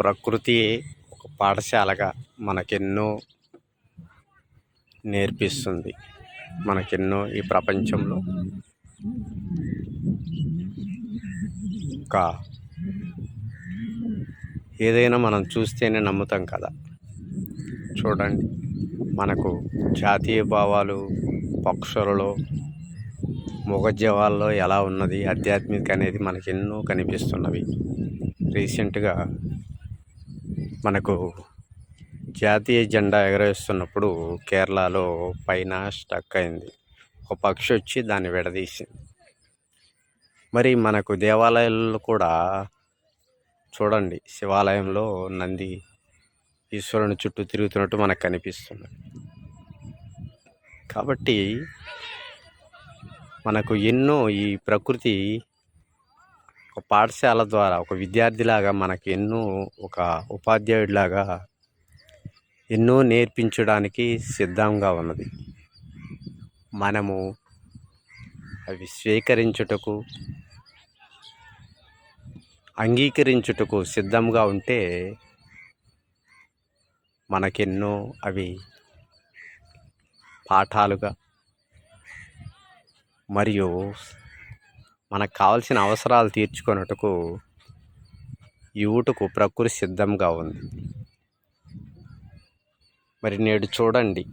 ప్రకృతి ఒక పాఠశాలగా మనకెన్నో నేర్పిస్తుంది. మనకెన్నో ఈ ప్రపంచంలో. ఒక ఏదైనా మనం చూస్తేనే నమ్ముతాం కదా. చూడండి మనకు జాతీయ భావాలు పక్షులలో మొగజవాల్లో ఎలా ఉన్నది ఆధ్యాత్మిక అనేది మనకి ఎన్నో కనిపిస్తున్నవి. రీసెంట్గా మనకు జాతీయ జెండా ఎగరేస్తున్నప్పుడు కేరళలో పైన స్టక్ అయింది. ఒక పక్షి వచ్చి దాన్ని విడదీసింది. మరి మనకు దేవాలయాల్లో కూడా చూడండి శివాలయంలో నంది ఈశ్వరుని చుట్టూ తిరుగుతున్నట్టు మనకు కనిపిస్తుంది. కాబట్టి మనకు ఎన్నో ఈ ప్రకృతి ఒక పాఠశాల ద్వారా ఒక విద్యార్థిలాగా మనకు ఎన్నో ఒక ఉపాధ్యాయుడిలాగా ఎన్నో నేర్పించడానికి సిద్ధంగా ఉన్నది. మనము అవి స్వీకరించుటకు అంగీకరించుటకు సిద్ధంగా ఉంటే మనకెన్నో అవి పాఠాలుగా మరియు మనకు కావాల్సిన అవసరాలు తీర్చుకొనుటకు యువటకు ప్రకృతి సిద్ధంగా ఉంది. మరి నేడు చూడండి.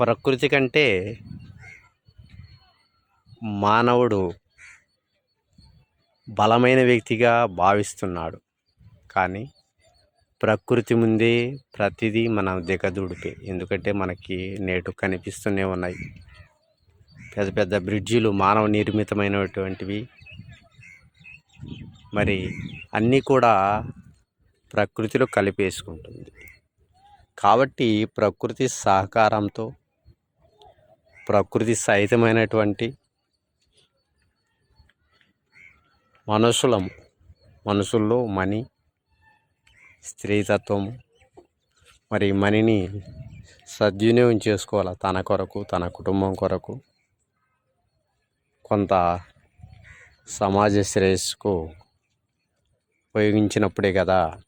ప్రకృతి కంటే మానవుడు బలమైన వ్యక్తిగా భావిస్తున్నాడు. కానీ ప్రకృతి ముందే ప్రతిదీ మన దిగదూడిపే. ఎందుకంటే మనకి నేటు కనిపిస్తూనే ఉన్నాయి. పెద్ద పెద్ద బ్రిడ్జిలు మానవ నిర్మితమైనటువంటివి. మరి అన్నీ కూడా ప్రకృతిలో కలిపేసుకుంటుంది. కాబట్టి ప్రకృతి సహకారంతో ప్రకృతి సహితమైనటువంటి మనుషులం మనుషుల్లో మనీ స్త్రీతత్వం మరి మనీని సద్వినియోగం చేసుకోవాలి? తన కొరకు తన కుటుంబం కొరకు. కొంత సమాజ శ్రేయస్సుకు ఉపయోగించినప్పుడే కదా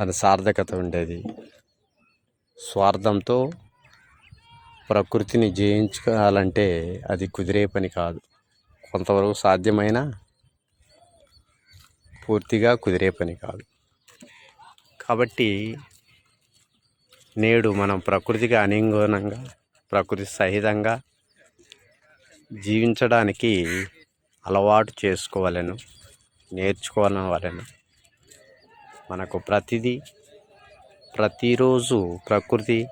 దాని సార్థకత ఉండేది. స్వార్థంతో ప్రకృతిని జయించుకోవాలంటే అది కుదిరే పని కాదు. కొంతవరకు సాధ్యమైన పూర్తిగా కుదిరే పని కాదు. కాబట్టి నేడు మనం ప్రకృతికి అనుగుణంగా ప్రకృతి సహితంగా జీవించడానికి అలవాటు చేసుకోవాలను నేర్చుకోవాలని మనకు ప్రతిదీ ప్రతిరోజు ప్రకృతి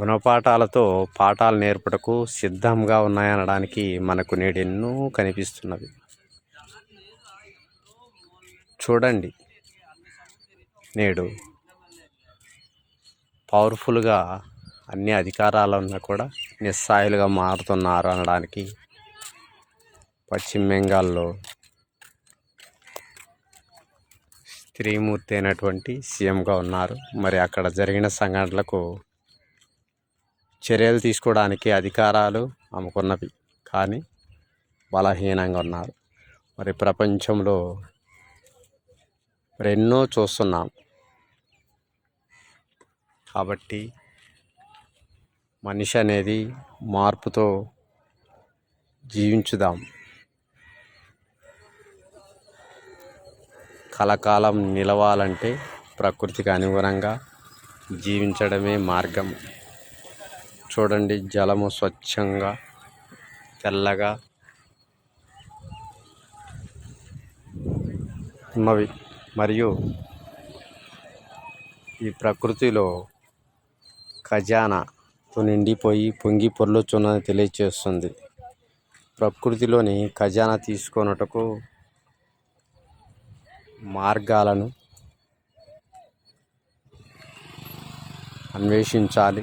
గుణపాఠాలతో పాఠాలు నేర్పటకు సిద్ధంగా ఉన్నాయనడానికి మనకు నేడు ఎన్నో కనిపిస్తున్నవి. చూడండి నేడు పవర్ఫుల్గా అన్ని అధికారాలున్నా కూడా నిస్సాయిలుగా మారుతున్నారు అనడానికి. పశ్చిమ బెంగాల్లో స్త్రీమూర్తి అయినటువంటి సీఎంగా ఉన్నారు. మరి అక్కడ జరిగిన సంఘటనలకు చర్యలు తీసుకోవడానికి అధికారాలు ఆమెకున్నవి కానీ బలహీనంగా ఉన్నారు. మరి ప్రపంచంలో మరి ఎన్నో చూస్తున్నాం. కాబట్టి మనిషి అనేది మార్పుతో జీవించుదాం. కలకాలం నిలవాలంటే ప్రకృతికి అనుగుణంగా జీవించడమే మార్గం. చూడండి జలము స్వచ్ఛంగా తెల్లగా ఉన్నవి. మరియు ఈ ప్రకృతిలో ఖజానా నీటితో నిండిపోయి పొంగి పొర్లుచున్నది తెలియచేస్తుంది. ప్రకృతిలోని ఖజానా తీసుకొనుటకు మార్గాలను అన్వేషించాలి.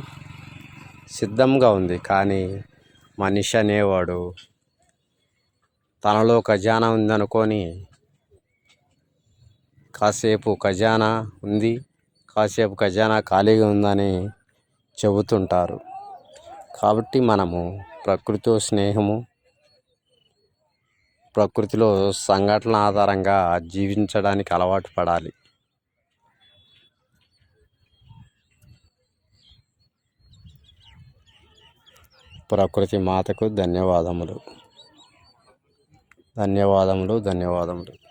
సిద్ధంగా ఉంది కానీ మనిషి అనేవాడు తనలో ఖజానా ఉందనుకొని కాసేపు ఖజానా ఉంది కాసేపు ఖజానా ఖాళీగా ఉందని చెబుతుంటారు. కాబట్టి మనము ప్రకృతితో స్నేహము ప్రకృతిలో సంఘటనల ఆధారంగా జీవించడానికి అలవాటు పడాలి. ప్రకృతి మాతకు ధన్యవాదములు. ధన్యవాదములు ధన్యవాదములు.